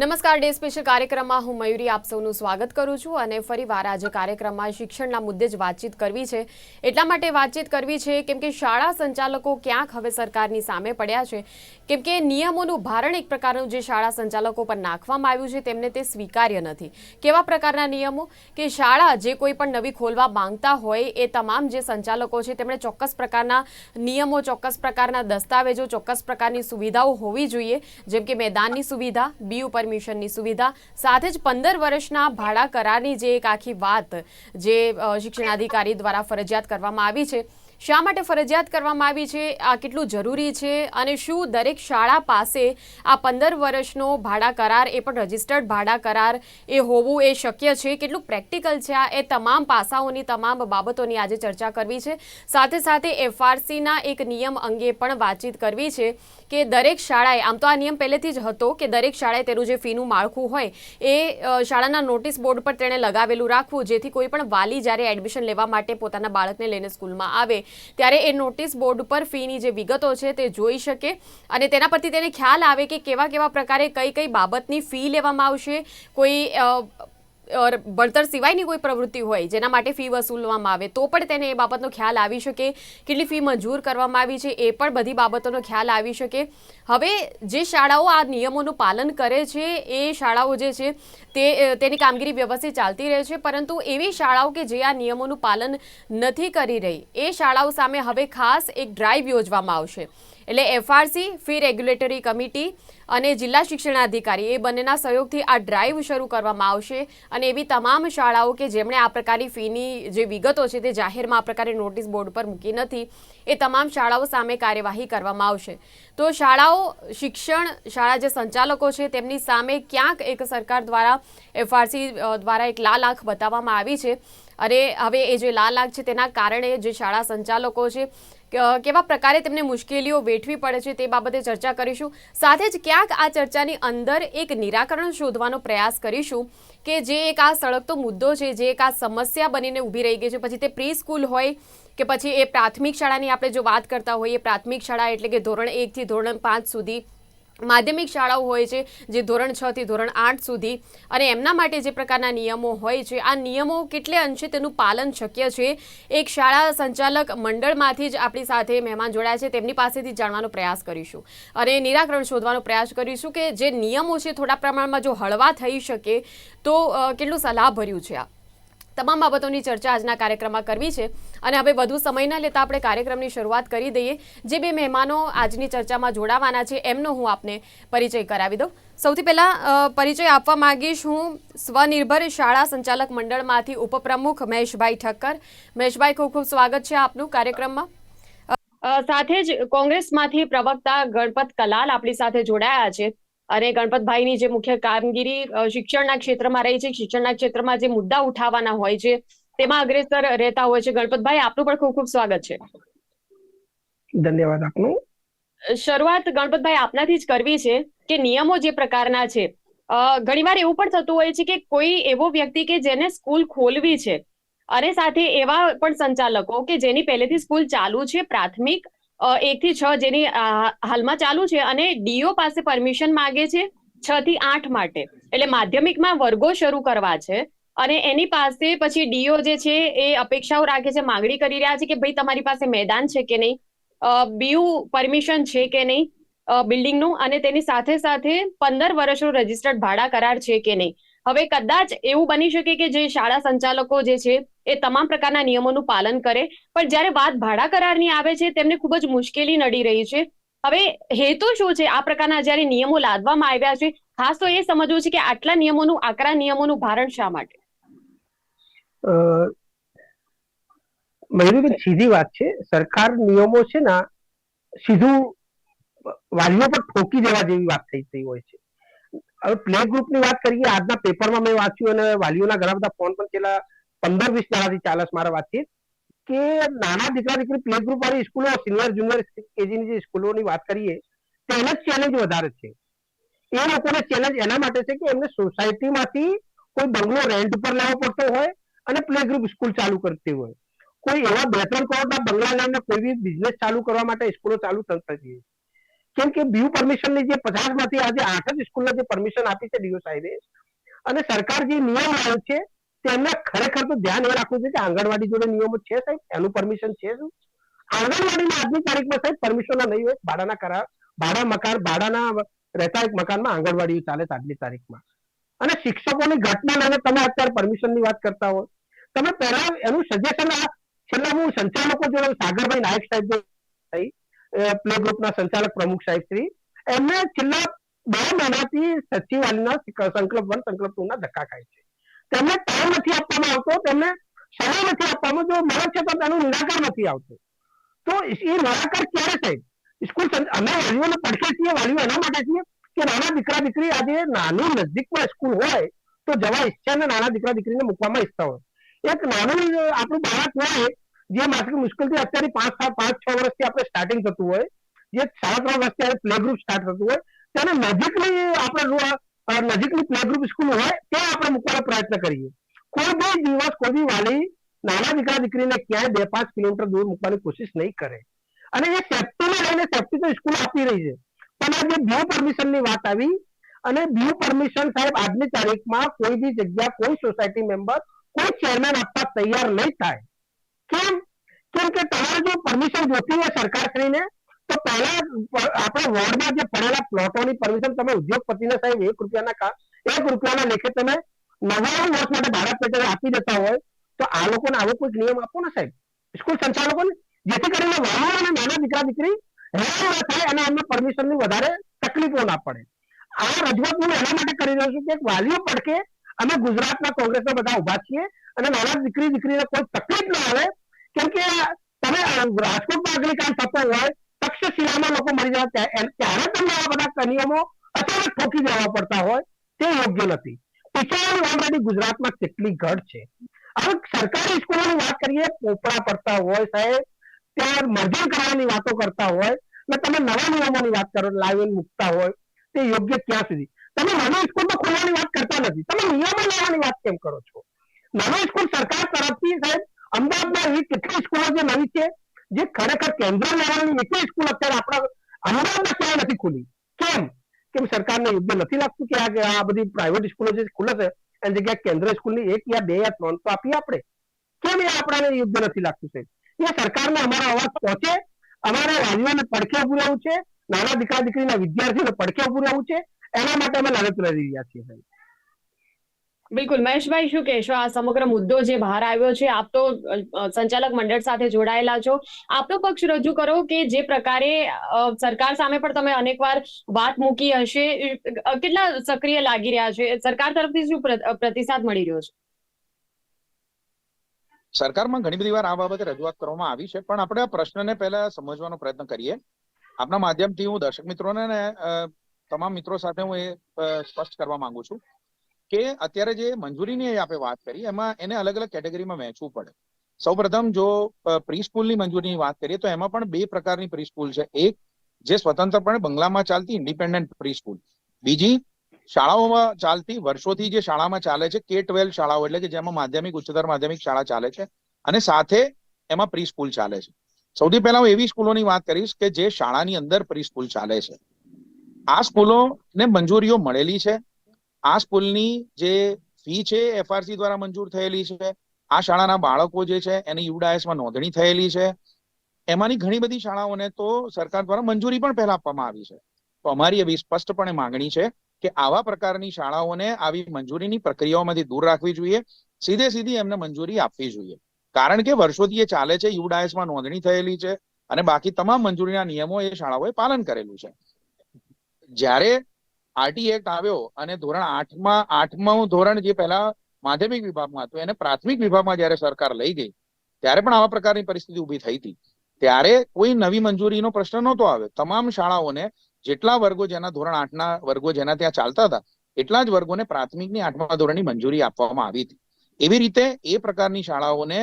નમસ્કાર, day special કાર્યક્રમમાં હું મયુરી આપ સૌનું સ્વાગત કરું છું અને ફરીવાર આજે કાર્યક્રમમાં શિક્ષણના મુદ્દે જ વાતચીત કરવી છે. એટલા માટે વાતચીત કરવી છે કેમ કે શાળા સંચાલકો ક્યાંક હવે સરકારની સામે પડ્યા છે. કેમ કે નિયમોનું ભારણ એક પ્રકારનું જે શાળા સંચાલકો પર નાખવામાં આવ્યું છે તેમને તે સ્વીકાર્ય નથી. કેવા પ્રકારના નિયમો? કે શાળા જે કોઈ પણ નવી ખોલવા માંગતા હોય એ તમામ જે સંચાલકો છે તેમણે ચોક્કસ પ્રકારના નિયમો, ચોક્કસ પ્રકારના દસ્તાવેજો, ચોક્કસ પ્રકારની સુવિધાઓ હોવી જોઈએ. જેમ કે મેદાનની સુવિધા બીયુ પરમિશનની સુવિધા. સાથે જ પંદર વર્ષના ભાડા કરારની જે એક આખી વાત જે શિક્ષણાધિકારી દ્વારા ફરજિયાત કરવામાં આવી છે. શા માટે ફરજિયાત કરવામાં આવી છે? આ કેટલું જરૂરી છે? અને શું દરેક શાળા પાસે આ પંદર વર્ષનો ભાડા કરાર, એ પણ રજિસ્ટર્ડ ભાડા કરાર, એ હોવું એ શક્ય છે? કેટલું પ્રેક્ટિકલ છે આ? એ તમામ પાસાઓની, તમામ બાબતોની આજે ચર્ચા કરવી છે. સાથે સાથે એફઆરસીના એક નિયમ અંગે પણ વાતચીત કરવી છે. કે દરેક શાળાએ, આમ તો આ નિયમ પહેલેથી જ હતો કે દરેક શાળાએ તેનું જે ફીનું માળખું હોય, એ શાળાના નોટિસ બોર્ડ પર તેણે લગાવેલું રાખવું, જેથી કોઈ પણ વાલી જ્યારે એડમિશન લેવા માટે પોતાના બાળકને લઈને સ્કૂલમાં આવે, ત્યારે એ નોટિસ બોર્ડ પર ફીની જે વિગતો છે તે જોઈ શકે અને તેના પરથી તેને ખ્યાલ આવે કે કેવા કેવા પ્રકારે કઈ કઈ બાબતની ફી લેવામાં આવશે, કોઈ ભણતર સિવાયની કોઈ પ્રવૃત્તિ હોય જેના માટે ફી વસૂલવામાં આવે, તો પણ તેને એ બાબતનો ખ્યાલ આવી શકે. કેટલી ફી મંજૂર કરવામાં આવી છે એ પણ બધી બાબતોનો ખ્યાલ આવી શકે. હવે જે શાળાઓ આ નિયમોનું પાલન કરે છે, એ શાળાઓ જે છે, તે તેની કામગીરી વ્યવસ્થિત ચાલતી રહે છે, પરંતુ એવી શાળાઓ કે જે આ નિયમોનું પાલન નથી કરી રહી, એ શાળાઓ સામે હવે ખાસ એક ડ્રાઈવ યોજવામાં આવશે. એટલે એફઆરસી ફી રેગ્યુલેટરી કમિટી અને જિલ્લા શિક્ષણાધિકારી એ બંનેના સહયોગથી આ ડ્રાઈવ શરૂ કરવામાં આવશે. અને એવી તમામ શાળાઓ કે જેમણે આ પ્રકારની ફીની જે વિગતો છે તે જાહેરમાં આ પ્રકારે નોટિસ બોર્ડ પર મૂકી નથી, એ તમામ શાળાઓ સામે કાર્યવાહી કરવામાં આવશે. તો શાળાઓ, શિક્ષણ, શાળા જે સંચાલકો છે તેમની સામે ક્યાંક એક સરકાર દ્વારા એફઆરસી દ્વારા એક લાલ આંખ બતાવવામાં આવી છે. અને હવે એ જે લાલ આંખ છે તેના કારણે જે શાળા સંચાલકો છે કેવા પ્રકારે તેમને મુશ્કેલીઓ વેઠવી પડે છે તે બાબતે ચર્ચા કરીશું. સાથે જ ક્યાંક આ ચર્ચાની અંદર એક નિરાકરણ શોધવાનો પ્રયાસ કરીશું કે જે એક આ સળગતો મુદ્દો છે, જે એક આ સમસ્યા બનીને ઊભી રહી ગઈ છે. પછી તે પ્રી સ્કૂલ હોય કે પછી એ પ્રાથમિક શાળાની આપણે જો વાત કરતા હોઈએ, પ્રાથમિક શાળા એટલે કે ધોરણ એકથી ધોરણ પાંચ સુધી માધ્યમિક શાળાઓ હોય છે, જે ધોરણ છ થી ધોરણ આઠ સુધી અને એમના માટે જે પ્રકારના નિયમો હોય છે, આ નિયમો કેટલે અંશે તેનું પાલન શક્ય છે? એક શાળા સંચાલક મંડળમાંથી જ આપણી સાથે મહેમાન જોડાયા છે, તેમની પાસેથી જાણવાનો પ્રયાસ કરીશું. અને નિરાકરણ શોધવાનો પ્રયાસ કરીશું કે જે નિયમો છે, થોડા પ્રમાણમાં જો હળવા થઈ શકે, તો કેટલું સલાહભર્યું છે આ? તમામ બાબતોની ચર્ચા આજના કાર્યક્રમમાં કરવી છે. અને હવે વધુ સમય ન લેતા આપણે કાર્યક્રમની શરૂઆત કરી દઈએ. જે બે મહેમાનો આજની ચર્ચામાં જોડાવાના છે, એમનો હું આપને પરિચય કરાવી દઉં. સૌથી પહેલાં પરિચય આપવા માંગીશ હું સ્વનિર્ભર શાળા સંચાલક મંડળમાંથી ઉપપ્રમુખ મહેશભાઈ ઠક્કર. મહેશભાઈ, ખૂબ ખૂબ સ્વાગત છે આપનું કાર્યક્રમમાં. સાથે જ કોંગ્રેસમાંથી પ્રવક્તા ગણપત કલાલ આપણી સાથે જોડાયા છે. અને ગણપતભાઈની જે મુખ્ય કામગીરી શિક્ષણના ક્ષેત્રમાં રહી છે. શિક્ષણના ક્ષેત્રમાં જે મુદ્દા ઉઠાવવાના હોય છે તેમાં અગ્રેસર રહેતા હોય છે. ગણપતભાઈ આપનું પણ ખૂબ ખૂબ સ્વાગત છે. ધન્યવાદ આપનું. શરૂઆત ગણપતભાઈ આપનાથી જ કરવી છે કે નિયમો જે પ્રકારના છે. ઘણીવાર એવું પણ થતું હોય છે કે કોઈ એવો વ્યક્તિ કે જેને સ્કૂલ ખોલવી છે અને સાથે એવા પણ સંચાલકો કે જેની પહેલેથી સ્કૂલ ચાલુ છે પ્રાથમિક અ, એકથી છ જેની હાલમાં ચાલુ છે અને ડીઓ પાસે પરમિશન માંગે છે છ થી આઠ માટે. એટલે માધ્યમિકમાં વર્ગો શરૂ કરવા છે અને એની પાસે પછી ડીઓ જે છે એ અપેક્ષાઓ રાખે છે માંગણી કરી રહ્યા છે કે ભાઈ તમારી પાસે મેદાન છે કે નહીં? બીયુ પરમિશન છે કે નહીં? બિલ્ડિંગનું અને તેની સાથે સાથે પંદર વર્ષનું રજિસ્ટર્ડ ભાડા કરાર છે કે નહીં? હવે કદાચ એવું બની શકે કે જે શાળા સંચાલકો જે છે એ તમામ પ્રકારના નિયમોનું પાલન કરે. પણ જ્યારે વાત ભાડા કરારની આવે છે, તેમને ખૂબ જ મુશ્કેલી નડી રહી છે. હવે હેતુ શું છે? આ પ્રકારના જ્યારે નિયમો લાદવામાં આવ્યા છે, ખાસ તો એ સમજવું છે કે આટલા નિયમોનું, આકરા નિયમોનું ભારણ શા માટે? મયુરીબેન સીધી વાત છે. સરકાર નિયમો છે ને, સીધું વાલીઓ પર ઠોકી દેવા જેવી વાત થઈ થઈ હોય છે. હવે પ્લે ગ્રુપની વાત કરીએ, આજના પેપરમાં મેં વાંચ્યું અને વાલીઓના ઘણા બધા ફોન પણ છેલ્લા પંદર વીસ દાડાથી ચાલે મારા વાતચીત, કે નાના દીકરા દીકરી પ્લે ગ્રુપ વાળી સ્કૂલો સિનિયર જુનિયર કેજીની જે સ્કૂલોની વાત કરીએ તેને જ ચેલેન્જ વધારે છે. એ લોકોને ચેલેન્જ એના માટે છે કે એમને સોસાયટીમાંથી કોઈ બંગલો રેન્ટ પર લેવો પડતો હોય અને પ્લે ગ્રુપ સ્કૂલ ચાલુ કરતી હોય. કોઈ એવા બે ત્રણ કરોડના બંગલા લઈને કોઈ બી બિઝનેસ ચાલુ કરવા માટે સ્કૂલો ચાલુ થતી હોય કેમ કે પરમિશન પરમિશનની જે પચાસમાંથી આજે આઠ જ સ્કૂલને જે પરમિશન આપી છે ડીઓ સાહેબે અને સરકાર જે નિયમ લાવ્યો છે તેમને ખરેખર તો ધ્યાન એ રાખવું છે કે આંગણવાડી જોડે નિયમો છે સાહેબ? એનું પરમિશન છે શું? આંગણવાડીમાં આજની તારીખમાં સાહેબ પરમિશન નહીં હોય. ભાડાના કરાર, ભાડા મકાન, ભાડાના રહેતા એક મકાનમાં આંગણવાડી ચાલે છે આજની તારીખમાં. અને શિક્ષકોની ઘટના લઈને તમે અત્યારે પરમિશનની વાત કરતા હોય. તમે પહેલા એનું સજેશન છેલ્લા હું સંચાલકો જોડે સાગરભાઈ નાયક સાહેબ પ્લે ગ્રુપના સંચાલક પ્રમુખ સાહેબ શ્રી, એમને છેલ્લા બે મહિનાથી સચિવાલયના સંકલ્પ વન, સંકલ્પ ટુ ના ધક્કા ખાય છે. તેમને ટાઈમ નથી આપવામાં આવતો, તેમને સમય નથી આપવામાં જો મળે છે તો તેનું નિરાકર નથી આવતું. તો એ નિરાકર ક્યારે સાહેબ સ્કૂલ અમે વાલીઓને પડશે છીએ, વાલીઓ એના માટે છીએ કે નાના દીકરા દીકરી આજે નાનું નજીકમાં સ્કૂલ હોય, તો જવા ઈચ્છે ને નાના દીકરા દીકરીને મૂકવામાં ઈચ્છતા હોય. એક નાનું, આપણું બાળક હોય, જે માત્ર મુશ્કેલથી અત્યારે પાંચ સાત, પાંચ છ વર્ષથી આપણે સ્ટાર્ટિંગ થતું હોય, જે સાડા ત્રણ વર્ષથી પ્લે ગ્રુપ સ્ટાર્ટ થતું હોય, તેને નજીકની આપણે નજીકની પ્લે સ્કૂલ હોય, ત્યાં આપણે મૂકવાનો પ્રયત્ન કરીએ. કોઈ બી દિવસ કોઈ બી વાલી નાના દીકરા દીકરીને ક્યાંય બે પાંચ કિલોમીટર દૂર મૂકવાની કોશિશ નહીં કરે. અને એ સેફ્ટીને લઈને સેફ્ટી તો સ્કૂલ આપી રહી છે. પણ આ જે બ્યુ પરમિશનની વાત આવી, અને બ્યુ પરમિશન સાહેબ આજની તારીખમાં કોઈ બી જગ્યા, કોઈ સોસાયટી મેમ્બર કોઈ ચેરમેન આપવા તૈયાર નહીં થાય. કેમ? કેમ કે તમારે જો પરમિશન જોતી હોય સરકારશ્રીને તો પહેલા પ- આપણા વોર્ડમાં જે પડેલા પ્લોટોની પરમિશન તમે ઉદ્યોગપતિને સાહેબ એક રૂપિયાના કા એક રૂપિયાના લેખે તમે નવ્વાણું વર્ષ માટે ભાડા પેટે આપી દેતા હોય તો આ લોકોને આવો કોઈક નિયમ આપો ને સાહેબ સ્કૂલ સંચાલકોને જેથી કરીને વાલીઓ અને નાના દીકરા દીકરી હેરાન ન થાય અને એમને પરમિશનની વધારે તકલીફો ના પડે આ રજૂઆત હું એના માટે કરી રહ્યો છું કે વાલીઓ પડકે અમે ગુજરાતના કોંગ્રેસના બધા ઊભા છીએ અને નાના દીકરી દીકરીને કોઈ તકલીફ ના આવે કેમ કે તમે અ, રાજકોટમાં અગ્નિકાંડ થતો હોય તક્ષશિલામાં લોકો મરી જાય ત્યારે તમને આ બધા નિયમો અચાનક ઠોકી દેવા પડતા હોય, તે યોગ્ય નથી. ટીચરોની ઓલરેડી ગુજરાતમાં કેટલી ઘટ છે. હવે સરકારી સ્કૂલોની વાત કરીએ, પોપડા પડતા હોય સાહેબ, ત્યાં મર્જન કરવાની વાતો કરતા હોય, ને તમે નવા નિયમોની વાત કરો લાવીને મૂકતા હોય, તે યોગ્ય ક્યાં સુધી? તમે નાની તો ખોલવાની વાત કરતા નથી. તમે નિયમો લાવવાની વાત કેમ કરો છો? નાની સ્કૂલ સરકાર તરફથી સાહેબ, અમદાવાદમાં એવી કેટલી સ્કૂલો જે નવી છે જે ખરેખર કેન્દ્ર લેવલની એકલી સ્કૂલ અત્યારે આપણા અમદાવાદમાં ક્યાંય નથી ખુલી. કેમ? કેમ સરકારને યોગ્ય નથી લાગતું કે આ બધી પ્રાઇવેટ સ્કૂલો જે ખુલે છે એની જગ્યાએ કેન્દ્ર સ્કૂલની એક યા બે યા ત્રણ તો આપીએ આપણે. કેમ એ આપણાને યોગ્ય નથી લાગતું સાહેબ? એ સરકારને અમારો અવાજ પહોંચે, અમારે વાલીઓને પડખે રહેવું છે, નાના દીકરા દીકરીના વિદ્યાર્થીઓને પડખે રહેવું છે, એના માટે અમે લડત લડી રહ્યા છીએ સાહેબ. બિલકુલ. મહેશભાઈ, શું કહેશો? આ સમગ્ર મુદ્દો જે બહાર આવ્યો છે, આપ તો સંચાલક મંડળ સાથે જોડાયેલા છો. આપનો પક્ષ રજૂ કરો કે જે પ્રકારે સરકાર સામે પણ તમે અનેકવાર વાત મૂકી હશે. કેટલા સક્રિય લાગી રહ્યા છે? સરકાર તરફથી શું પ્રતિસાદ મળી રહ્યો છે? સરકારમાં ઘણી બધી વાર આ બાબતે રજૂઆત કરવામાં આવી છે, પણ આપણે આ પ્રશ્નને પહેલા સમજવાનો પ્રયત્ન કરીએ. આપના માધ્યમથી હું દર્શક મિત્રોને તમામ મિત્રો સાથે હું એ સ્પષ્ટ કરવા માંગુ છું. કે અત્યારે જે મંજૂરીની આપણે વાત કરી, એમાં એને અલગ અલગ કેટેગરીમાં વહેંચવું પડે. સૌપ્રથમ જો પ્રી સ્કૂલની મંજૂરીની વાત કરીએ, તો એમાં પણ બે પ્રકારની પ્રી સ્કૂલ છે. એક જે સ્વતંત્રપણે બંગલામાં ચાલતી ઇન્ડિપેન્ડન્ટ પ્રી સ્કૂલ બીજી, શાળાઓમાં ચાલતી વર્ષોથી જે શાળામાં ચાલે છે, કે ટ્વેલ્વ શાળાઓ, એટલે કે જેમાં માધ્યમિક, ઉચ્ચતર માધ્યમિક શાળા ચાલે છે, અને સાથે એમાં પ્રી સ્કૂલ ચાલે છે. સૌથી પહેલા હું એવી સ્કૂલોની વાત કરીશ કે જે શાળાની અંદર પ્રી સ્કૂલ ચાલે છે. આ સ્કૂલોને મંજૂરીઓ મળેલી છે. આ સ્કૂલની જે ફી છે, એફઆરસી દ્વારા મંજૂર થયેલી છે. આ શાળાના બાળકો જે છે, એની યુડાયસમાં નોંધણી થયેલી છે. એમાંની ઘણી બધી શાળાઓને તો સરકાર દ્વારા મંજૂરી પણ પહેલા આપવામાં આવી છે. તો અમારી એવી સ્પષ્ટપણે માંગણી છે કે આવા પ્રકારની શાળાઓને આવી મંજૂરીની પ્રક્રિયાઓમાંથી દૂર રાખવી જોઈએ. સીધે સીધી એમને મંજૂરી આપવી જોઈએ. કારણ કે વર્ષોથી એ ચાલે છે, યુડાયસમાં નોંધણી થયેલી છે અને બાકી તમામ મંજૂરીના નિયમો એ શાળાઓએ પાલન કરેલું છે. જ્યારે આરટી એક્ટ આવ્યો અને ધોરણ આઠમાં, આઠમું ધોરણ જે પહેલા માધ્યમિક વિભાગમાં હતું, એને પ્રાથમિક વિભાગમાં જયારે સરકાર લઈ ગઈ, ત્યારે પણ આવા પ્રકારની પરિસ્થિતિ ઊભી થઈ હતી. ત્યારે કોઈ નવી મંજૂરીનો પ્રશ્ન નહોતો આવ્યો. તમામ શાળાઓને જેટલા વર્ગો જેના ધોરણ આઠના વર્ગો જેના ત્યાં ચાલતા હતા, એટલા જ વર્ગોને પ્રાથમિકની આઠમા ધોરણની મંજૂરી આપવામાં આવી હતી. એવી રીતે એ પ્રકારની શાળાઓને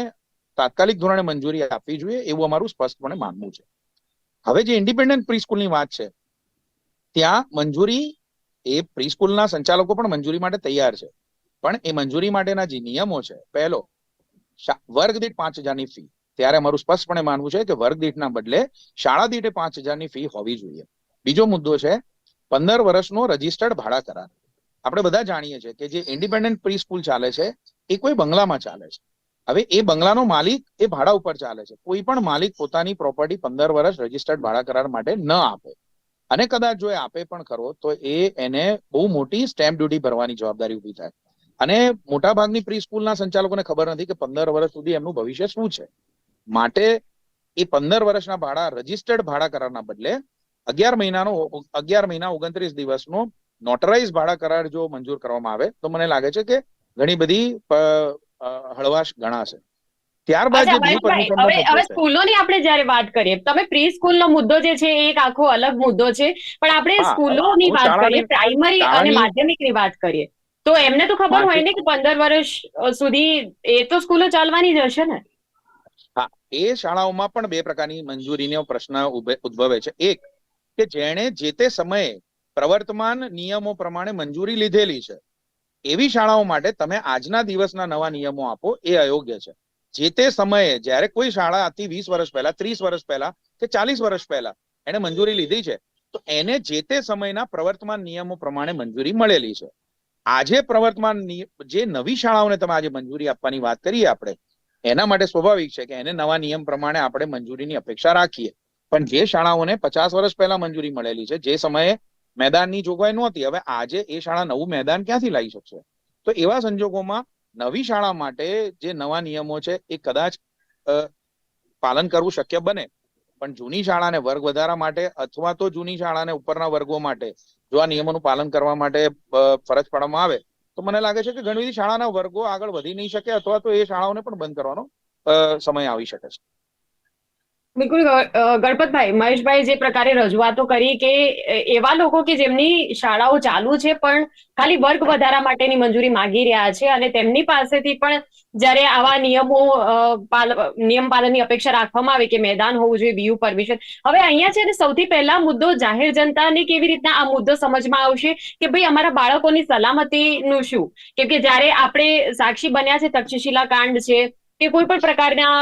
તાત્કાલિક ધોરણે મંજૂરી આપવી જોઈએ એવું અમારું સ્પષ્ટપણે માનવું છે. હવે જે ઇન્ડિપેન્ડન્ટ પ્રી સ્કૂલની વાત છે, ત્યાં મંજૂરી એ પ્રીસ્કૂલના સંચાલકો પણ મંજૂરી માટે તૈયાર છે. પણ એ મંજૂરી માટેના જે નિયમો છે, પહેલો વર્ગ દીઠ પાંચ હજારની ફી. ત્યારે અમારું સ્પષ્ટપણે માનવું છે કે વર્ગ દીઠના બદલે શાળા દીઠે પાંચ હજારની ફી હોવી જોઈએ. બીજો મુદ્દો છે, પંદર વર્ષનો રજિસ્ટર્ડ ભાડા કરાર. આપણે બધા જાણીએ છીએ કે જે ઇન્ડિપેન્ડન્ટ પ્રી સ્કૂલ ચાલે છે, એ કોઈ બંગલામાં ચાલે છે. હવે એ બંગલાનો માલિક એ ભાડા ઉપર ચાલે છે. કોઈ પણ માલિક પોતાની પ્રોપર્ટી પંદર વર્ષ રજિસ્ટર્ડ ભાડા કરાર માટે ન આપે. અને કદાચ જો એ આપે પણ ખરો, તો એ એને બહુ મોટી સ્ટેમ્પ ડ્યુટી ભરવાની જવાબદારી ઊભી થાય. અને મોટાભાગની પ્રી સ્કૂલના સંચાલકોને ખબર નથી કે પંદર વર્ષ સુધી એમનું ભવિષ્ય શું છે. માટે એ પંદર વર્ષના ભાડા રજિસ્ટર્ડ ભાડા કરારના બદલે અગિયાર મહિનાનો અગિયાર મહિના ઓગણત્રીસ દિવસનો નોટરાઇઝ ભાડા કરાર જો મંજૂર કરવામાં આવે, તો મને લાગે છે કે ઘણી બધી હળવાશ ગણાશે. ત્યારબાદ હવે હવે સ્કૂલોની આપણે જ્યારે વાત કરીએ તમે પ્રી સ્કૂલનો મુદ્દો જે છે એક આખો અલગ મુદ્દો છે. પણ આપણે સ્કૂલોની વાત કરીએ પ્રાઇમરી અને માધ્યમિકની વાત કરીએ તો એમને તો ખબર હોય ને કે પંદર વર્ષ સુધી એ તો સ્કૂલો ચાલવાની જ હશે ને? હા એ શાળાઓમાં પણ બે પ્રકારની મંજૂરીનો પ્રશ્ન ઉદ્ભવે છે. એક કે જેણે જે તે સમયે પ્રવર્તમાન નિયમો પ્રમાણે મંજૂરી લીધેલી છે એવી શાળાઓ માટે તમે આજના દિવસના નવા નિયમો આપો એ અયોગ્ય છે. જે તે સમયે, જ્યારે કોઈ શાળા આથી વીસ વર્ષ પહેલા, ત્રીસ વર્ષ પહેલા કે ચાલીસ વર્ષ પહેલા, એને મંજૂરી લીધી છે, તો એને જે તે સમયના પ્રવર્તમાન નિયમો પ્રમાણે મંજૂરી મળેલી છે. આજે પ્રવર્તમાન જે નવી શાળાઓને તમે આજે મંજૂરી આપવાની વાત કરીએ આપણે, એના માટે સ્વાભાવિક છે કે એને નવા નિયમ પ્રમાણે આપણે મંજૂરીની અપેક્ષા રાખીએ. પણ જે શાળાઓને પચાસ વર્ષ પહેલા મંજૂરી મળેલી છે, જે સમયે મેદાનની જોગવાઈ નહોતી, હવે આજે એ શાળા નવું મેદાન ક્યાંથી લાવી શકશે? તો એવા સંજોગોમાં નવી શાળા માટે જે નવા નિયમો છે એ કદાચ પાલન કરવું શક્ય બને. પણ જૂની શાળાને વર્ગ વધારા માટે અથવા તો જૂની શાળાને ઉપરના વર્ગો માટે જો આ નિયમોનું પાલન કરવા માટે ફરજ પાડવામાં આવે, તો મને લાગે છે કે ઘણી બધી શાળાના વર્ગો આગળ વધી નહીં શકે અથવા તો એ શાળાઓને પણ બંધ કરવાનો સમય આવી શકે છે. બિલકુલ ગણપતભાઈ, મહેશભાઈ જે પ્રકારે રજૂઆતો કરી કે એવા લોકો કે જેમની શાળાઓ ચાલુ છે, પણ ખાલી વર્ગ વધારા માટેની મંજૂરી માંગી રહ્યા છે અને તેમની પાસેથી પણ જ્યારે આવા નિયમો નિયમ પાલનની અપેક્ષા રાખવામાં આવે કે મેદાન હોવું જોઈએ, બીયુ પરમિશન. હવે અહીંયા છે સૌથી પહેલા મુદ્દો જાહેર જનતાને કેવી રીતના આ મુદ્દો સમજમાં આવશે કે ભાઈ અમારા બાળકોની સલામતીનું શું? કેમ કે જ્યારે આપણે સાક્ષી બન્યા છે તક્ષશિલા કાંડ છે કે કોઈ પણ પ્રકારના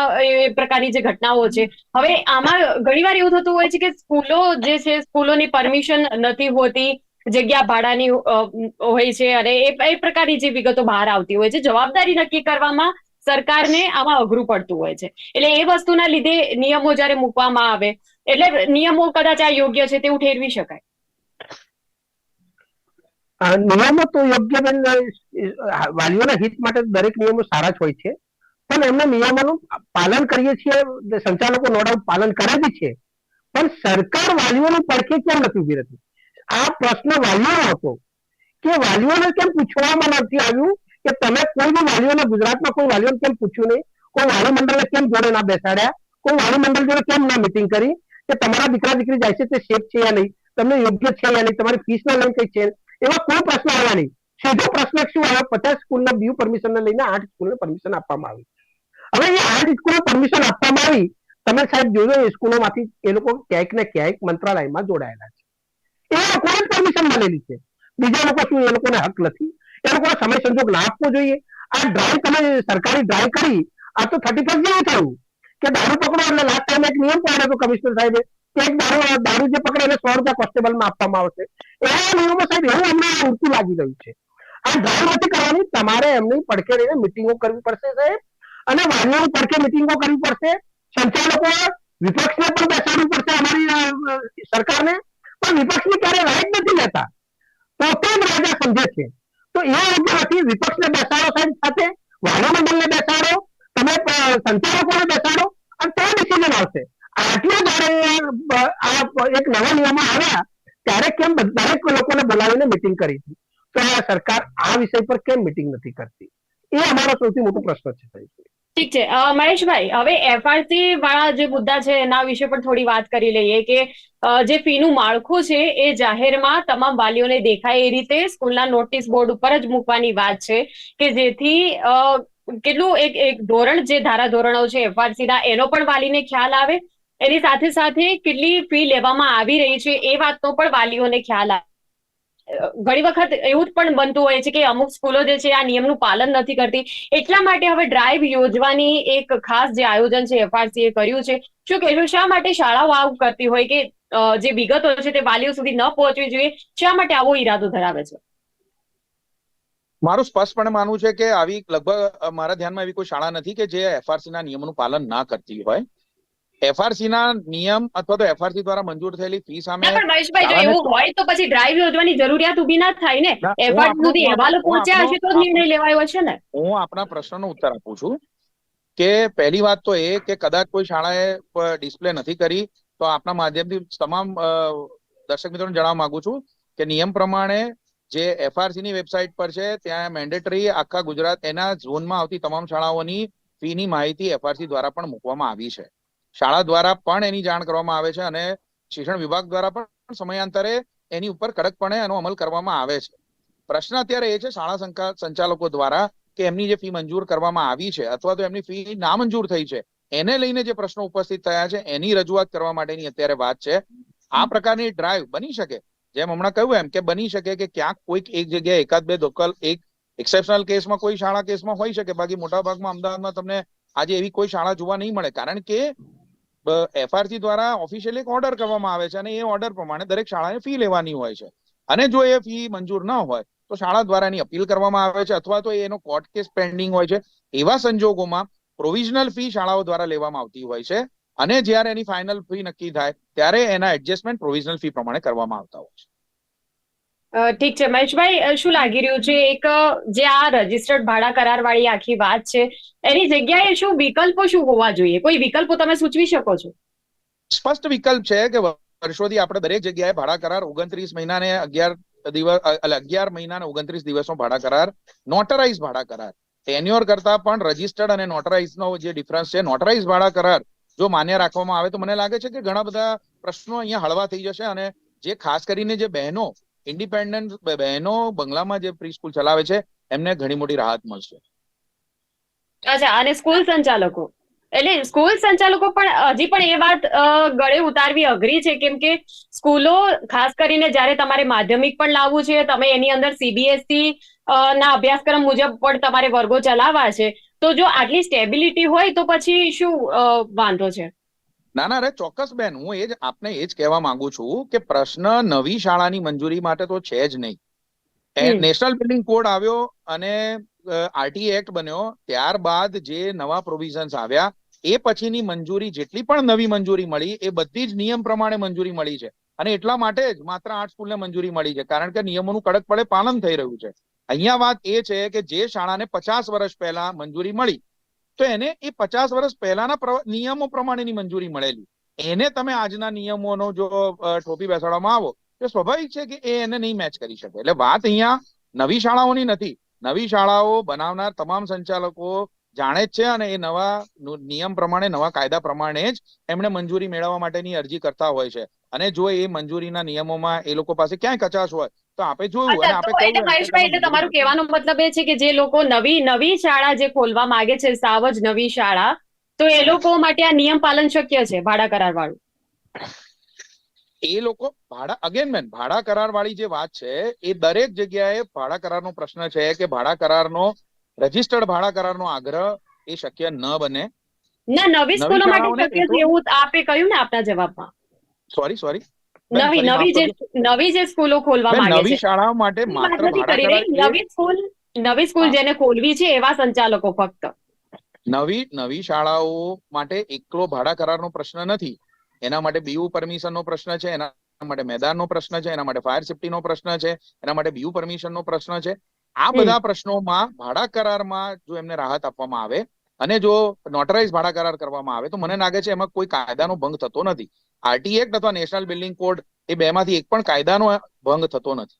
પ્રકારની જે ઘટનાઓ છે. હવે આમાં ઘણીવાર એવું થતું હોય છે કે સ્કૂલો જે છે, સ્કૂલોની પરમિશન નથી હોતી, જગ્યા ભાડાની હોય છે અને એ એ પ્રકારની જે વિગતો બહાર આવતી હોય છે. જવાબદારી નક્કી કરવામાં સરકારને આમાં અઘરું પડતું હોય છે. એટલે એ વસ્તુના લીધે નિયમો જ્યારે મૂકવામાં આવે, એટલે નિયમો કદાચ આ યોગ્ય છે તેવું ઠેરવી શકાય. નિયમો તો યોગ્ય વાલીઓના હિત માટે દરેક નિયમો સારા જ હોય છે. પણ એમના નિયમોનું પાલન કરીએ છીએ સંચાલકો નો ડાઉટ પાલન કરે જ છે. પણ સરકાર વાલીઓની પડખે કેમ નથી ઊભી રહેતી? આ પ્રશ્ન વાલીઓનો હતો કે વાલીઓને કેમ પૂછવામાં નથી આવ્યું કે તમે કોઈ બી વાલીઓને ગુજરાતમાં કોઈ વાલીઓને કેમ પૂછ્યું નહીં? કોઈ વાલી મંડળને કેમ જોડે ના બેસાડ્યા? કોઈ વાલી મંડળ જોડે કેમ ના મિટિંગ કરી? કે તમારા દીકરા દીકરી જાય છે તે સેફ છે યા નહીં? તમને યોગ્ય છે યા નહીં? તમારી ફીસ ના લઈને કઈ છે? એવા કોઈ પ્રશ્ન આવ્યા નહીં. સીધો પ્રશ્ન શું આવ્યો? પચાસ સ્કૂલના બીયુ પરમિશન લઈને આઠ સ્કૂલને પરમિશન આપવામાં આવી. હવે એ આઠ સ્કૂલો પરમિશન આપવામાં આવી. તમે સાહેબ જોજો, એ સ્કૂલોમાંથી એ લોકો ક્યાંક ને ક્યાંક મંત્રાલયમાં જોડાયેલા છે. એ લોકોને પરમિશન મળેલી છે? બીજા લોકો શું, એ લોકોને હક નથી? એ લોકોને સમય સંજોગ ના આપવો જોઈએ? આ ડ્રાઈવ તમે સરકારી ડ્રાઈવ કરી, આ તો થર્ટી ફર્સ્ટ જેવું થયું. કે દારૂ પકડો એટલે લાસ્ટ ટાઈમ એક નિયમ પાડ્યો હતો કમિશનર સાહેબે, કે એક દારૂ દારૂ જે પકડે એને સો રૂપિયા કોન્સ્ટેબલમાં આપવામાં આવશે. એવા નિયમો સાહેબ એવું અમને ઉડતું લાગી રહ્યું છે. આ ડ્રાઈવ નથી કરવાની, તમારે એમની પડખે રહીને મિટિંગો કરવી પડશે સાહેબ. અને વાલીઓની પડખે મિટિંગો કરવી પડશે. સંચાલકો વિપક્ષને પણ બેસાડવું પડશે અમારી સરકારને. પણ વિપક્ષની ક્યારે રાઈટ નથી લેતા? પોતે જ રાજા સમજે છે. તો એ યોગ્ય નથી વિપક્ષને બેસાડો સાહેબ સાથે વાલા મંડળને બેસાડો, તમે સંચાલકોને બેસાડો, અને તો ડિસિઝન આવશે. આટલું જયારે એક નવા નિયમો આવ્યા, ત્યારે કેમ દરેક લોકોને બોલાવીને મિટિંગ કરી હતી? તો આ સરકાર આ વિષય પર કેમ મિટિંગ નથી કરતી? એ અમારો સૌથી મોટો પ્રશ્ન છે ઠીક છે. મહેશભાઈ, હવે એફઆરસી વાળા જે મુદ્દા છે એના વિશે પણ થોડી વાત કરી લઈએ કે જે ફીનું માળખું છે એ જાહેરમાં તમામ વાલીઓને દેખાય એ રીતે સ્કૂલના નોટિસ બોર્ડ ઉપર જ મૂકવાની વાત છે કે જેથી કેટલું એક એક ધોરણ જે ધારા ધોરણો છે એફઆરસી ના એનો પણ વાલીને ખ્યાલ આવે. એની સાથે સાથે કેટલી ફી લેવામાં આવી રહી છે એ વાતનો પણ વાલીઓને ખ્યાલ આવે ઘણી વખત એવું પણ બનતું હોય છે કે અમુક સ્કૂલો જે છે આ નિયમનું પાલન નથી કરતી. એટલા માટે હવે ડ્રાઈવ યોજવાની એક ખાસ જે આયોજન છે એફઆરસી એ કર્યું છે. શું કહેશો શા માટે શાળાઓ આવું કરતી હોય કે જે વિગતો છે તે વાલીઓ સુધી ન પહોંચવી જોઈએ? શા માટે આવો ઈરાદો ધરાવે છે? મારું સ્પષ્ટપણે માનવું છે કે આવી લગભગ મારા ધ્યાનમાં એવી કોઈ શાળા નથી કે જે એફઆરસી ના નિયમોનું પાલન ના કરતી હોય. એફઆરસી ના નિયમ અથવા તો એફઆરસી દ્વારા મંજૂર થયેલી ફી સામે પણ મહેશભાઈ જો એવું હોય તો પછી ડ્રાઈવ યોજવાની જરૂરિયાત ઊભી ના થાય ને. એફઆર સુધી અહેવાલો પહોંચ્યા હશે તો નિર્ણય લેવાયો હશે ને. હું આપના પ્રશ્નનો ઉત્તર આપું છું કે પહેલી વાત તો એ કે કદાચ કોઈ શાળાએ ડિસ્પ્લે નથી કરી તો આપના માધ્યમથી તમામ દર્શક મિત્રોને જણાવવા માંગુ છું કે નિયમ પ્રમાણે જે એફઆરસી ની વેબસાઇટ પર છે ત્યાં મેન્ડેટરી આખા ગુજરાત એના ઝોનમાં આવતી તમામ શાળાઓની ફીની માહિતી એફઆરસી દ્વારા પણ મૂકવામાં આવી છે. શાળા દ્વારા પણ એની જાણ કરવામાં આવે છે અને શિક્ષણ વિભાગ દ્વારા પણ સમયાંતરે એની ઉપર કડકપણે એનો અમલ કરવામાં આવે છે. પ્રશ્ન અત્યારે એ છે, શાળા સંચાલકો દ્વારા કે એમની જે ફી મંજૂર કરવામાં આવી છે અથવા તો એમની ફી નામંજૂર થઈ છે, એને લઈને જે પ્રશ્નો ઉપસ્થિત થયા છે, એની રજૂઆત કરવા માટેની અત્યારે વાત છે. આ પ્રકારની ડ્રાઈવ બની શકે, જેમ હમણાં કહ્યું એમ કે બની શકે કે ક્યાંક કોઈક એક જગ્યાએ એકાદ બે દોકલ એક એક્સેપ્શનલ કેસમાં કોઈ શાળા કેસમાં હોઈ શકે, બાકી મોટા ભાગમાં અમદાવાદમાં તમને આજે એવી કોઈ શાળા જોવા નહીં મળે. કારણ કે એફઆરસી દ્વારા ઓફિશિયલી એક ઓર્ડર કરવામાં આવે છે અને એ ઓર્ડર પ્રમાણે દરેક શાળાએ ફી લેવાની હોય છે. અને જો એ ફી મંજૂર ન હોય, તો શાળા દ્વારા એની અપીલ કરવામાં આવે છે અથવા તો એનો કોર્ટ કેસ પેન્ડિંગ હોય છે, એવા સંજોગોમાં પ્રોવિઝનલ ફી શાળાઓ દ્વારા લેવામાં આવતી હોય છે. અને જ્યારે એની ફાઇનલ ફી નક્કી થાય, ત્યારે એના એડજસ્ટમેન્ટ પ્રોવિઝનલ ફી પ્રમાણે કરવામાં આવતા હોય છે. ઠીક છે. મહેશભાઈ શું લાગી રહ્યું છે? એક જે આ રજીસ્ટર્ડ ભાડા કરાર વાળી આખી વાત છે, એની જગ્યાએ શું વિકલ્પો શું હોવા જોઈએ? કોઈ વિકલ્પો તમે સૂચવી શકો છો? સ્પષ્ટ વિકલ્પ છે કે વર્ષોથી આપણે દરેક જગ્યાએ ભાડા કરાર ઓગણત્રીસ મહિના ને અગિયાર દિવસ અગિયાર મહિના ને ઓગણત્રીસ દિવસનો ભાડા કરાર, નોટરાઇઝ ભાડા કરાર. ટેન્યોર કરતા પણ રજીસ્ટર્ડ અને નોટરાઇઝ નો જે ડિફરન્સ છે, નોટરાઇઝ ભાડા કરાર જો માન્ય રાખવામાં આવે તો મને લાગે છે કે ઘણા બધા પ્રશ્નો અહીંયા હળવા થઈ જશે અને જે ખાસ કરીને જે બહેનો ઇન્ડિપેન્ડન્ટ બહેનો બંગલામાં જે પ્રી સ્કૂલ ચલાવે છે, એમને ઘણી મોટી રાહત મળશે. અચ્છા, અને સ્કૂલ સંચાલકો. એટલે સ્કૂલ સંચાલકો પણ, હજી પણ એ વાત ગળે ઉતારવી અઘરી છે, કેમ કે સ્કૂલો, ખાસ કરીને જ્યારે તમારે માધ્યમિક પણ લાવવું છે, તમે એની અંદર સીબીએસઈ ના અભ્યાસક્રમ મુજબ પણ તમારે વર્ગો ચલાવવા છે, તો જો આટલી સ્ટેબિલિટી હોય તો પછી શું વાંધો છે? ના ના અરે ચોક્કસ બેન હું એ જ આપને એ જ કહેવા માંગુ છું કે પ્રશ્ન નવી શાળાની મંજૂરી માટે તો છે જ નહીં. નેશનલ બિલ્ડિંગ કોડ આવ્યો અને આરટી એક્ટ બન્યો. ત્યારબાદ જે નવા પ્રોવિઝન્સ આવ્યા એ પછીની મંજૂરી જેટલી પણ નવી મંજૂરી મળી એ બધી જ નિયમ પ્રમાણે મંજૂરી મળી છે. અને એટલા માટે જ માત્ર આઠ સ્કૂલને મંજૂરી મળી છે કારણ કે નિયમોનું કડકપણે પાલન થઈ રહ્યું છે. અહીંયા વાત એ છે કે જે શાળાને પચાસ વર્ષ પહેલા મંજૂરી મળી તો એને એ પચાસ વર્ષ પહેલાના નિયમો પ્રમાણેની મંજૂરી મળેલી. એને તમે આજના નિયમોનો જો ટોપી બેસાડવામાં આવો, તો સ્વાભાવિક છે કે એ એને નહીં મેચ કરી શકે. એટલે વાત અહીંયા નવી શાળાઓની નથી. નવી શાળાઓ બનાવનાર તમામ સંચાલકો જાણે જ છે અને એ નવા નિયમ પ્રમાણે નવા કાયદા પ્રમાણે જ એમણે મંજૂરી મેળવવા માટેની અરજી કરતા હોય છે. અને જો એ મંજૂરીના નિયમોમાં એ લોકો પાસે ક્યાંય કચાશ હોય તો આપે જોયું અને અચ્છા આપે કહ્યું એટલે મહેશભાઈ એટલે તમારું કહેવાનો મતલબ એ છે કે જે લોકો નવી નવી શાળા જે ખોલવા માંગે છે સાવ જ નવી શાળા તો એ લોકો માટે આ નિયમ પાલન શક્ય છે ભાડા કરાર વાળું એ લોકો ભાડા અગેન મેન ભાડા કરાર વાળી જે વાત છે એ દરેક જગ્યાએ ભાડા કરારનો પ્રશ્ન છે કે ભાડા કરારનો રજીસ્ટર્ડ ભાડા કરારનો આગ્રહ એ શક્ય ન બને. ના નવી સ્કૂલો માટે શક્ય છે એવું આપે કહ્યું ને આપના જવાબમાં. સોરી સોરી નવી નવી જે નવી જે સ્કૂલો ખોલવા માંગે છે. નવી શાળાઓ માટે માત્ર નવી સ્કૂલ નવી સ્કૂલ જેને ખોલવી છે એવા સંચાલકો ફક્ત. નવી નવી શાળાઓ માટે એકલો ભાડા કરારનો પ્રશ્ન નથી. એના માટે બીયુ પરમિશનનો પ્રશ્ન છે એના માટે મેદાનનો પ્રશ્ન છે એના માટે ફાયર સેફટીનો પ્રશ્ન છે એના માટે બીયુ પરમિશનનો પ્રશ્ન છે. આ બધા પ્રશ્નોમાં ભાડા કરારમાં જો એમને રાહત આપવામાં આવે અને જો નોટરાઇઝ ભાડા કરાર કરવામાં આવે તો મને લાગે છે એમાં કોઈ કાયદાનો ભંગ થતો નથી. આરટી એક્ટ અથવા નેશનલ બિલ્ડિંગ કોડ એ બેમાંથી એક પણ કાયદાનો ભંગ થતો નથી.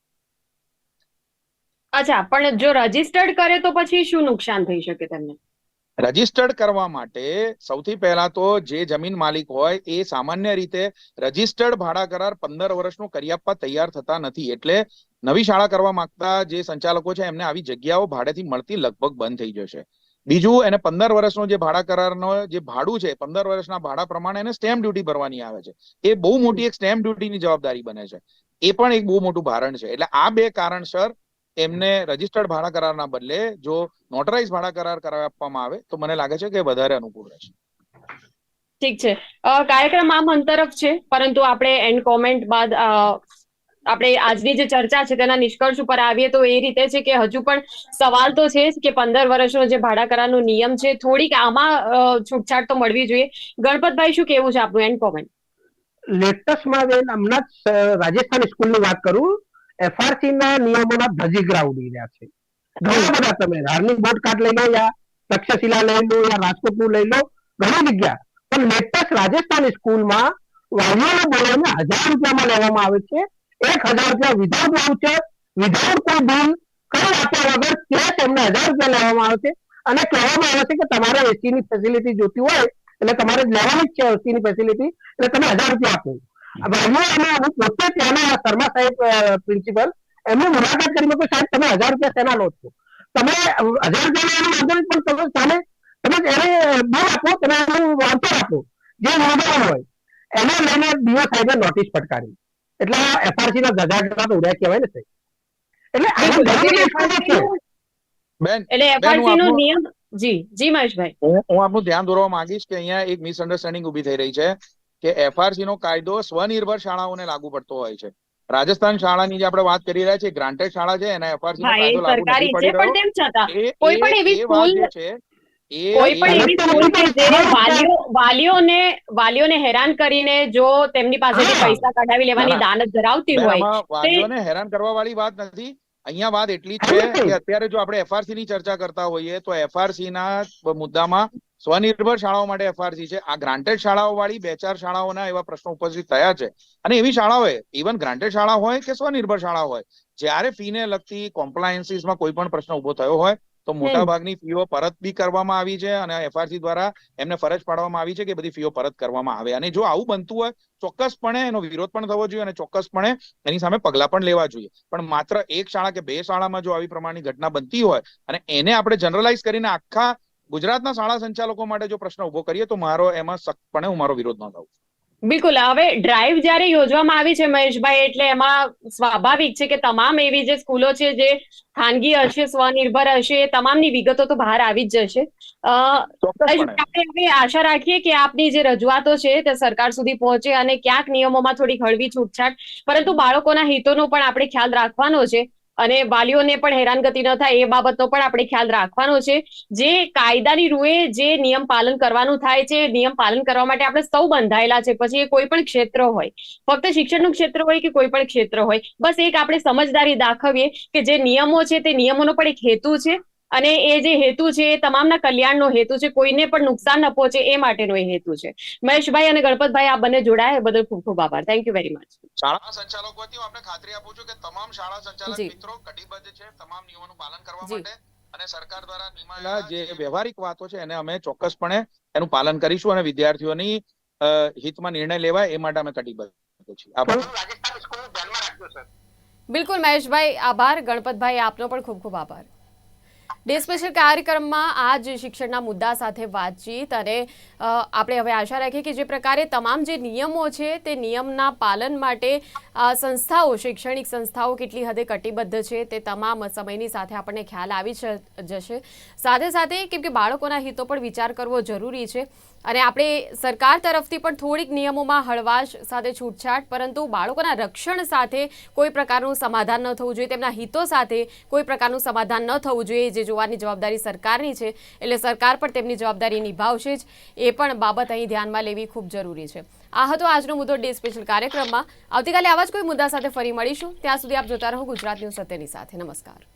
અચ્છા પણ જો રજીસ્ટર્ડ કરે તો પછી શું નુકસાન થઈ શકે તેમને? રજીસ્ટર્ડ કરવા માટે સૌથી પહેલા તો જે જમીન માલિક હોય એ સામાન્ય રીતે રજીસ્ટર્ડ ભાડા કરાર પંદર વર્ષનું કરી આપવા તૈયાર થતા નથી. એટલે નવી શાળા કરવા માંગતા જે સંચાલકો છે એમને આવી જગ્યાઓ ભાડેથી મળતી લગભગ બંધ થઈ જશે. બીજું, એને પંદર વર્ષનો જે ભાડા કરારનો જે ભાડું છે, પંદર વર્ષના ભાડા પ્રમાણે એને સ્ટેમ્પ ડ્યુટી ભરવાની આવે છે. એ બહુ મોટી એક સ્ટેમ્પ ડ્યુટીની જવાબદારી બને છે. એ પણ એક બહુ મોટું ભારણ છે. એટલે આ બે કારણસર એમને રજીસ્ટર્ડ ભાડા કરારના બદલે જો નોટરાઇઝ ભાડા કરાર કરાવી આપવામાં આવે તો મને લાગે છે કે વધારે અનુકૂળ રહેશે. ઠીક છે. કાર્યક્રમ આમ અંતરફ છે પરંતુ આપણે એન્ડ કોમેન્ટ બાદ આપણે આજની જે ચર્ચા છે તેના નિષ્કર્ષ ઉપર આવીએ તો એ રીતે છે કે હજુ પણ સવાલ તો છે જ કે પંદર વર્ષનો જે ભાડા કરારનો નિયમ છે થોડીક આમાં છૂટછાટ તો મળવી જોઈએ. ગણપતભાઈ શું કેવું છે આપનું એન્ડ કોમેન્ટ લેટેસ્ટમાં હમણાં જ રાજસ્થાન સ્કૂલની વાત કરું. એફઆરસી ના નિયમોના ધજીગરા ઉડી રહ્યા છે. ઘણા બધા તમે ધાર્મિક બોટ કાર્ડ લઈ લો યા તક્ષશિલા લઈ લો યા રાજકોટનું લઈ લો, ઘણી જગ્યા. પણ લેટેસ્ટ રાજસ્થાની સ્કૂલમાં વાલીઓને બોલાવીને હજાર રૂપિયામાં લેવામાં આવે છે. એક હજાર રૂપિયા વિધાઉટ વાઉચર વિધાઉટ કોઈ બિલ કઈ આપ્યા વગર કેશ એમને હજાર રૂપિયા લેવામાં આવે છે. અને કહેવામાં આવે છે કે તમારે એસી ની ફેસિલિટી જોતી હોય, એટલે તમારે લેવાની જ છે એસી ની ફેસિલિટી એટલે તમે હજાર રૂપિયા આપો. પોતે ત્યાંના શર્મા સાહેબ પ્રિન્સિપલ એમની મુલાકાત કરી મેં સાહેબ તમે હજાર રૂપિયા શેના લો છો તમે હજાર રૂપિયા લેવાનો વાંધો નહીં પણ તમે સામે તમે એને બિલ આપો તમે એનું વાંચો આપો જે નોંધાયું હોય એને લઈને બીઓ સાહેબે નોટિસ ફટકારી એટલે એફઆરસી ના ગજાગરા તો ઉડ્યા કહેવાય ને સાહેબ એટલે એફઆરસી નો નિયમ જી જી મહેશભાઈ હું હું આપનું ધ્યાન દોરવા માંગીશ કે અહીંયા એક મિસઅન્ડરસ્ટેન્ડિંગ ઊભી થઈ રહી છે કે એફઆરસી નો કાયદો સ્વનિર્ભર શાળાઓને લાગુ પડતો હોય છે. રાજસ્થાન શાળાની જે આપણે વાત કરી રહ્યા છીએ ગ્રાન્ટેડ શાળા છે એના એફઆરસી કાયદો લાગુ નથી પડી રહ્યો. તેમ છતાં કોઈ પણ એવી સ્કૂલ- છે કોઈ પણ એવી સ્કૂલ કે જે વાલીઓ વાલીઓને વાલીઓને હેરાન કરીને જો તેમની પાસેથી પૈસા કઢાવી લેવાની. દાનત ધરાવતી હોય વાલીઓને હેરાન કરવા વાળી વાત નથી. અહીંયા વાત એટલી છે કે અત્યારે જો આપણે એફઆરસી ની ચર્ચા કરતા હોઈએ તો એફઆરસી ના મુદ્દામાં સ્વનિર્ભર શાળાઓ માટે એફઆરસી છે. આ ગ્રાન્ટેડ શાળાઓ વાળી બે ચાર શાળાઓના એવા પ્રશ્નો ઉપસ્થિત થયા છે. અને એવી શાળાઓએ ઇવન ગ્રાન્ટેડ શાળા હોય કે સ્વનિર્ભર શાળા હોય જ્યારે ફીને લગતી કોમ્પ્લાયન્સીસમાં કોઈ પણ પ્રશ્ન ઊભો થયો હોય તો મોટા ભાગની ફીઓ પરત બી કરવામાં આવી છે અને એફઆરસી દ્વારા એમને ફરજ પાડવામાં આવી છે કે બધી ફીઓ પરત કરવામાં આવે. અને જો આવું બનતું હોય ચોક્કસપણે એનો વિરોધ પણ થવો જોઈએ અને ચોક્કસપણે એની સામે પગલા પણ લેવા જોઈએ. પણ માત્ર એક શાળા કે બે શાળામાં જો આવી પ્રમાણની ઘટના બનતી હોય અને એને આપણે જનરલાઇઝ કરીને આખા ગુજરાતના શાળા સંચાલકો માટે જો પ્રશ્ન ઊભો કરીએ તો મારો એમાં સખ્તપણે હું મારો વિરોધ નોંધાવું બિલકુલ. હવે ડ્રાઈવ જ્યારે યોજવામાં આવી છે મહેશભાઈ એટલે એમાં સ્વાભાવિક છે કે તમામ એવી જે સ્કૂલો છે જે ખાનગી હશે સ્વનિર્ભર હશે એ તમામની વિગતો તો બહાર આવી જ જશે. આપણે આશા રાખીએ કે આપની જે રજૂઆતો છે તે સરકાર સુધી પહોંચે અને ક્યાંક નિયમોમાં થોડી હળવી છૂટછાટ પરંતુ બાળકોના હિતોનો પણ આપણે ખ્યાલ રાખવાનો છે. અને વાલીઓને પણ હેરાનગતિ ન થાય એ બાબતનો પણ આપણે ખ્યાલ રાખવાનો છે. જે કાયદાની રૂએ જે નિયમ પાલન કરવાનું થાય છે નિયમ પાલન કરવા માટે આપણે સૌ બંધાયેલા છે. પછી એ કોઈ પણ ક્ષેત્ર હોય, ફક્ત શિક્ષણનું ક્ષેત્ર હોય કે કોઈ પણ ક્ષેત્ર હોય, બસ એક આપણે સમજદારી દાખવીએ કે જે નિયમો છે તે નિયમોનો પણ એક હેતુ છે. અને એ જે હેતુ છે એ તમામના કલ્યાણનો હેતુ છે કોઈને પણ નુકસાન ન પહોંચે એ માટેનો એ હેતુ છે. મહેશભાઈ અને ગણપતભાઈ આ બંને જોડાયા એ બદલ ખૂબ ખૂબ આભાર. થેન્ક યુ વેરી મચ શાળા સંચાલકો વતી આપણે ખાતરી આપું છું કે તમામ શાળા સંચાલક મિત્રો કટિબદ્ધ છે તમામ નિયમોનું પાલન કરવા માટે અને સરકાર દ્વારા નિમાયેલા જે વ્યવહારિક વાતો છે એને અમે ચોક્કસપણે એનું પાલન કરીશું અને વિદ્યાર્થીઓની હિતમાં નિર્ણય લેવાય એ માટે અમે કટિબદ્ધ છીએ. રાજસ્થાન સ્કૂલ ધ્યાનમાં રાખજો સર. બિલકુલ મહેશભાઈ આભાર. ગણપતભાઈ આપનો પણ ખૂબ ખૂબ આભાર. ડે સ્પેશિયલ કાર્યક્રમમાં આજ શિક્ષણના મુદ્દા સાથે વાતચીત અને આપણે હવે આશા રાખીએ કે જે પ્રકારે તમામ જે નિયમો છે તે નિયમના પાલન માટે સંસ્થાઓ, શૈક્ષણિક સંસ્થાઓ કેટલી હદે કટિબદ્ધ છે તે તમામ સમયની સાથે આપણને ખ્યાલ આવી જ- જશે. સાથે સાથે કેમ કે બાળકોના હિતો પણ વિચાર કરવો જરૂરી છે. અને આપણે સરકાર તરફથી પણ થોડીક નિયમોમાં હળવાશ સાથે છૂટછાટ, પરંતુ બાળકોના રક્ષણ સાથે કોઈ પ્રકારનું સમાધાન ન થવું જોઈએ, તેમના હિતો સાથે કોઈ પ્રકારનું સમાધાન ન થવું જોઈએ, જે જોવાની જવાબદારી સરકારની છે. એટલે સરકાર પણ તેમની જવાબદારી નિભાવશે જ. એ પણ બાબત અહીં ધ્યાનમાં લેવી ખૂબ જરૂરી છે. આ હતો આજનો મુદ્દો ડે સ્પેશિયલ કાર્યક્રમમાં. આવતીકાલે આવા જ કોઈ મુદ્દા સાથે ફરી મળીશું. ત્યાં સુધી આપ જોતા રહો ગુજરાત ન્યૂઝ સત્યની સાથે. નમસ્કાર.